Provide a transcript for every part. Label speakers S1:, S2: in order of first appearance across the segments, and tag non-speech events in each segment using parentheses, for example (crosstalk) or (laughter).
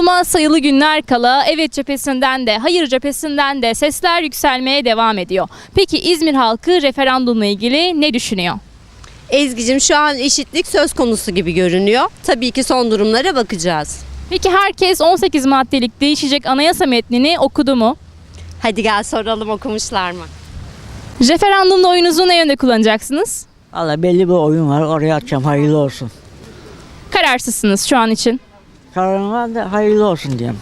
S1: Referanduma sayılı günler kala evet cephesinden de hayır cephesinden de sesler yükselmeye devam ediyor. Peki İzmir halkı referandumla ilgili ne düşünüyor?
S2: Ezgi'cim şu an eşitlik söz konusu gibi görünüyor. Tabii ki son durumlara bakacağız.
S1: Peki herkes 18 maddelik değişecek anayasa metnini okudu mu?
S2: Hadi gel soralım okumuşlar mı?
S1: Referandumda oyunuzu ne yönde kullanacaksınız?
S3: Valla belli bir oyun var oraya atacağım hayırlı olsun.
S1: Kararsızsınız şu an için.
S3: Kararım var da hayırlı olsun diyeyim.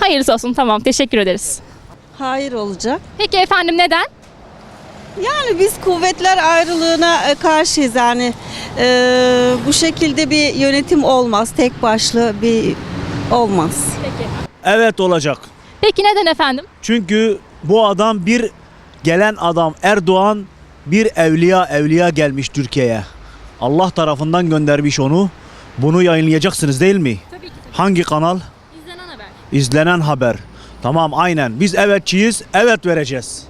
S1: Hayırlısı olsun tamam teşekkür ederiz.
S4: Hayır olacak.
S1: Peki efendim neden?
S4: Yani biz kuvvetler ayrılığına e, karşıyız yani e, bu şekilde bir yönetim olmaz tek başlı bir olmaz.
S1: Peki.
S5: Evet olacak.
S1: Peki neden efendim?
S5: Çünkü bu adam bir gelen adam Erdoğan bir evliya evliya gelmiş Türkiye'ye. Allah tarafından göndermiş onu. Bunu yayınlayacaksınız değil mi? Hangi kanal?
S1: İzlenen haber.
S5: İzlenen haber. Tamam aynen. Biz evetçiyiz. Evet vereceğiz.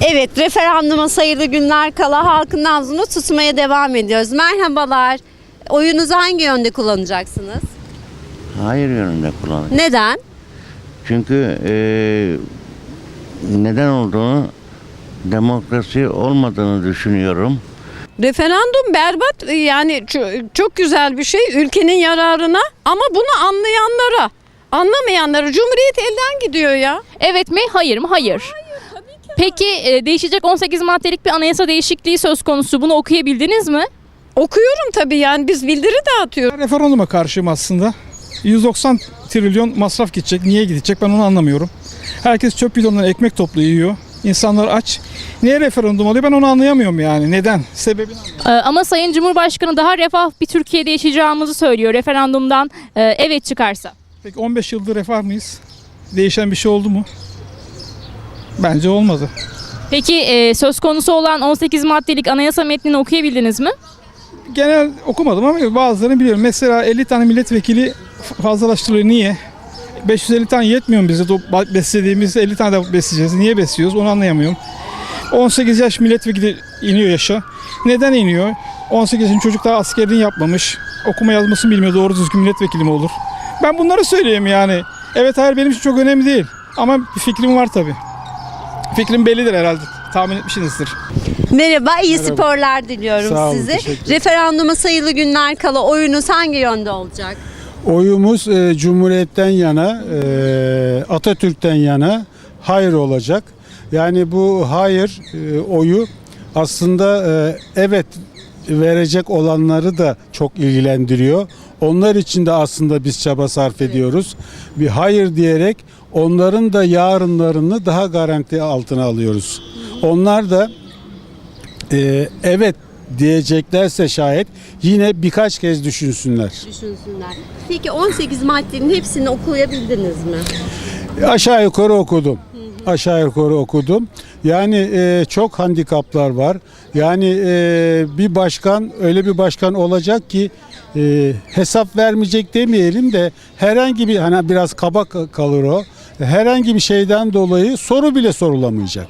S2: Evet referanduma sayılı günler kala halkın nabzını tutmaya devam ediyoruz. Merhabalar. Oyunuzu hangi yönde kullanacaksınız?
S6: Hayır yönünde kullanır.
S2: Neden?
S6: Çünkü eee, neden olduğunu demokrasi olmadığını düşünüyorum.
S7: Referandum berbat yani ço- çok güzel bir şey ülkenin yararına ama bunu anlayanlara anlamayanlara Cumhuriyet elden gidiyor ya.
S1: Evet mi hayır mı? Hayır. Peki e, değişecek 18 maddelik bir anayasa değişikliği söz konusu. Bunu okuyabildiniz mi?
S7: Okuyorum tabii yani biz bildiri dağıtıyoruz.
S8: Referanduma karşıyım aslında. 190 trilyon masraf gidecek. Niye gidecek ben onu anlamıyorum. Herkes çöp bidonundan ekmek topluyor yiyor. İnsanlar aç. Niye referandum oluyor ben onu anlayamıyorum yani. Neden? Sebebini anlayamıyorum.
S1: Ee, ama Sayın Cumhurbaşkanı daha refah bir Türkiye'de yaşayacağımızı söylüyor referandumdan e, evet çıkarsa.
S8: Peki 15 yıldır refah mıyız? Değişen bir şey oldu mu? Bence olmadı.
S1: Peki e, söz konusu olan 18 maddelik anayasa metnini okuyabildiniz mi?
S8: Genel okumadım ama bazılarını biliyorum. Mesela 50 tane milletvekili fazlalaştırılıyor. Niye? 550 tane yetmiyor mu bize? Do- Beslediğimiz 50 tane de besleyeceğiz. Niye besliyoruz onu anlayamıyorum. 18 yaş milletvekili iniyor yaşa. Neden iniyor? 18 yaşında çocuk daha askerliğini yapmamış. Okuma yazmasını bilmiyor. Doğru düzgün milletvekili mi olur? Ben bunları söyleyeyim yani. Evet hayır benim için çok önemli değil. Ama bir fikrim var tabii. Fikrim bellidir herhalde. Tahmin etmişsinizdir.
S2: Merhaba, iyi sporlar diliyorum
S9: Sağ olun,
S2: size. Referanduma sayılı günler kala oyunuz hangi yönde olacak?
S9: Oyumuz e, Cumhuriyet'ten yana, e, Atatürk'ten yana hayır olacak. Yani bu hayır e, oyu aslında e, evet verecek olanları da çok ilgilendiriyor. Onlar için de aslında biz çaba sarf ediyoruz. Bir hayır diyerek onların da yarınlarını daha garanti altına alıyoruz. Onlar da e, evet diyeceklerse şayet yine birkaç kez düşünsünler.
S2: Düşünsünler. Peki 18 maddenin hepsini okuyabildiniz mi?
S9: Aşağı yukarı okudum. Aşağı yukarı okudum. Yani e, çok handikaplar var. Yani e, bir başkan öyle bir başkan olacak ki e, hesap vermeyecek demeyelim de herhangi bir hani biraz kaba ka- kalır o. Herhangi bir şeyden dolayı soru bile sorulamayacak.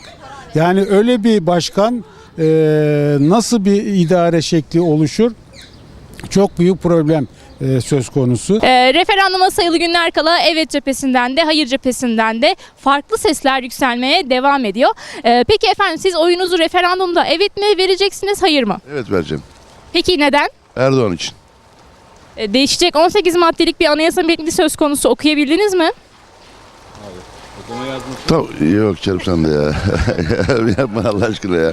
S9: Yani öyle bir başkan e, nasıl bir idare şekli oluşur? Çok büyük problem e, söz konusu.
S1: E, referanduma sayılı günler kala evet cephesinden de hayır cephesinden de farklı sesler yükselmeye devam ediyor. E, peki efendim siz oyunuzu referandumda evet mi vereceksiniz hayır mı?
S10: Evet vereceğim.
S1: Peki neden?
S10: Erdoğan için.
S1: E, değişecek 18 maddelik bir anayasa metni söz konusu okuyabildiniz mi?
S10: Tam, yok canım sen de ya. (laughs) Yapma Allah aşkına ya.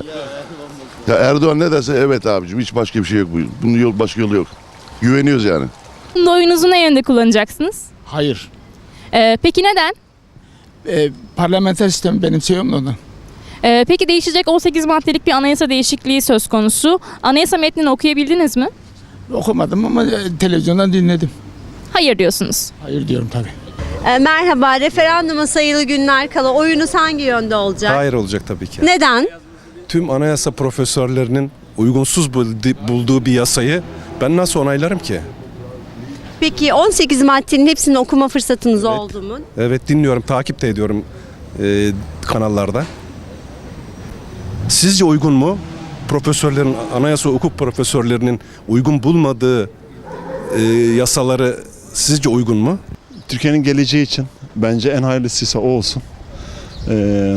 S10: Ya Erdoğan ne derse evet abicim hiç başka bir şey yok. bu- Bunun yol, başka yolu yok. Güveniyoruz yani.
S1: Bunda oyunuzu ne yönde kullanacaksınız?
S11: Hayır.
S1: E, peki neden?
S11: E, parlamenter sistemi benimsiyorum da ondan.
S1: E, peki değişecek 18 maddelik bir anayasa değişikliği söz konusu. Anayasa metnini okuyabildiniz mi?
S11: Okumadım ama e, televizyondan dinledim.
S1: Hayır diyorsunuz.
S11: Hayır diyorum tabii.
S2: E, merhaba, referanduma sayılı günler kala oyunuz hangi yönde olacak?
S12: Hayır olacak tabii ki.
S2: Neden?
S12: Tüm anayasa profesörlerinin uygunsuz buldu- bulduğu bir yasayı ben nasıl onaylarım ki?
S2: Peki 18 maddenin hepsini okuma fırsatınız
S12: Evet.
S2: oldu mu?
S12: Evet dinliyorum, takip de ediyorum e, kanallarda. Sizce uygun mu? Profesörlerin, anayasa hukuk profesörlerinin uygun bulmadığı e, yasaları sizce uygun mu? Türkiye'nin geleceği için bence en hayırlısıysa o olsun. Ee,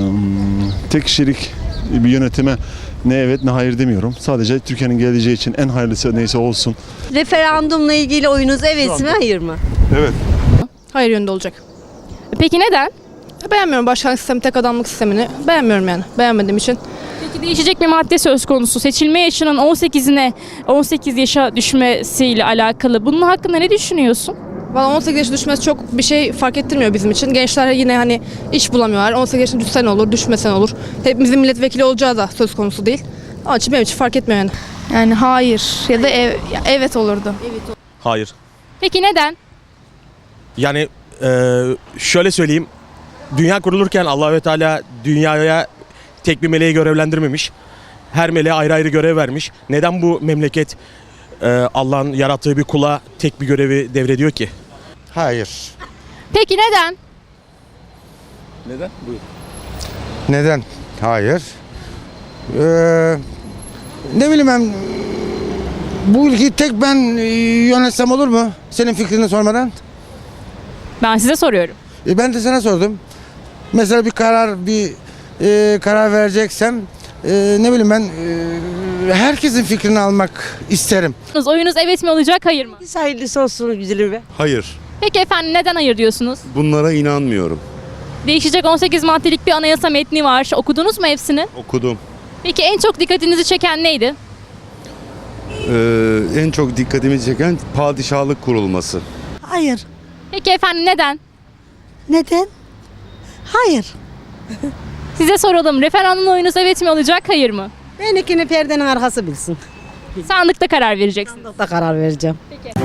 S12: tek kişilik bir yönetime ne evet ne hayır demiyorum. Sadece Türkiye'nin geleceği için en hayırlısı neyse olsun.
S2: Referandumla ilgili oyunuz evet mi hayır mı?
S12: Evet.
S7: Hayır yönde olacak.
S1: Peki neden?
S7: Beğenmiyorum başkanlık sistemi, tek adamlık sistemini. Beğenmiyorum yani. Beğenmediğim için.
S1: Peki değişecek bir madde söz konusu. Seçilme yaşının 18'ine 18 yaşa düşmesiyle alakalı. Bunun hakkında ne düşünüyorsun?
S7: Valla 18 yaş düşmesi çok bir şey fark ettirmiyor bizim için. Gençler yine hani iş bulamıyorlar. 18 yaşına düşsen olur, düşmesen olur. Hepimizin milletvekili olacağı da söz konusu değil. Onun için benim için fark etmiyor yani.
S13: Yani hayır ya da ev, ya evet olurdu.
S14: Hayır.
S1: Peki neden?
S14: Yani e, şöyle söyleyeyim. Dünya kurulurken Allah ve Teala dünyaya tek bir meleği görevlendirmemiş. Her meleğe ayrı ayrı görev vermiş. Neden bu memleket e, Allah'ın yarattığı bir kula tek bir görevi devrediyor ki?
S11: Hayır.
S1: Peki neden?
S14: Neden? Buyur.
S11: Neden? Hayır. Ee, ne bileyim ben bu ülkeyi tek ben e, yönetsem olur mu? Senin fikrini sormadan.
S1: Ben size soruyorum.
S11: E, ben de sana sordum. Mesela bir karar bir e, karar vereceksem e, ne bileyim ben e, herkesin fikrini almak isterim.
S1: Oyunuz evet mi olacak hayır mı?
S3: Hayırlısı olsun güzelim be.
S12: Hayır.
S1: Peki efendim neden hayır diyorsunuz?
S12: Bunlara inanmıyorum.
S1: Değişecek 18 maddelik bir anayasa metni var. Okudunuz mu hepsini?
S12: Okudum.
S1: Peki en çok dikkatinizi çeken neydi?
S12: Ee, en çok dikkatimi çeken padişahlık kurulması.
S3: Hayır.
S1: Peki efendim neden?
S3: Neden? Hayır.
S1: Size soralım. Referandum oyunuz evet mi olacak hayır mı?
S3: Benimkini perdenin arkası bilsin.
S1: Sandıkta karar vereceksiniz.
S3: Da karar vereceğim.
S1: Peki.